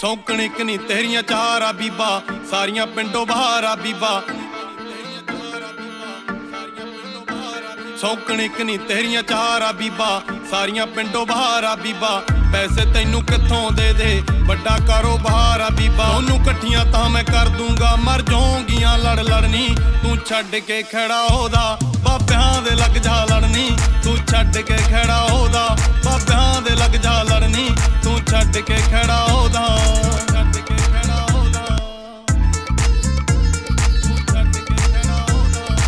ਸੌਂਕਣ ਇੱਕ ਨਹੀਂ ਤੇਰੀਆਂ ਚਾਰ ਆ ਬੀਬਾ, ਸਾਰੀਆਂ ਪਿੰਡੋਂ ਬਾਹਰ ਆ ਬੀਬਾ। ਸੌਕਣ ਇੱਕ ਨਹੀਂ ਤੇਰੀਆਂ ਚਾਰ ਆ ਬੀਬਾ, ਸਾਰੀਆਂ ਪਿੰਡੋਂ ਬਾਹਰ ਆ ਬੀਬਾ। ਪੈਸੇ ਤੈਨੂੰ ਕਿੱਥੋਂ ਦੇ ਦੇ? ਵੱਡਾ ਕਾਰੋਬਾਰ ਆ ਬੀਬਾ। ਉਹਨੂੰ ਇਕੱਠੀਆਂ ਤਾਂ ਮੈਂ ਕਰ ਦੂੰਗਾ, ਮਰ ਜਾਊਂਗੀਆਂ, ਲੜ ਲੜਨੀ। ਤੂੰ ਛੱਡ ਕੇ ਖੜਾ ਉਹਦਾ, ਬਾਬਿਆਂ ਦੇ ਲੱਗ ਜਾ ਲੜਨੀ। ਤੂੰ ਛੱਡ ਕੇ ਖੜਾ ਉਹਦਾ, ਬਾਬਿਆਂ ਦੇ ਲੱਗ ਜਾ ਲੜਨੀ। ਤੂੰ ਛੱਡ ਕੇ ਖੜਾ ਉਹਦਾ।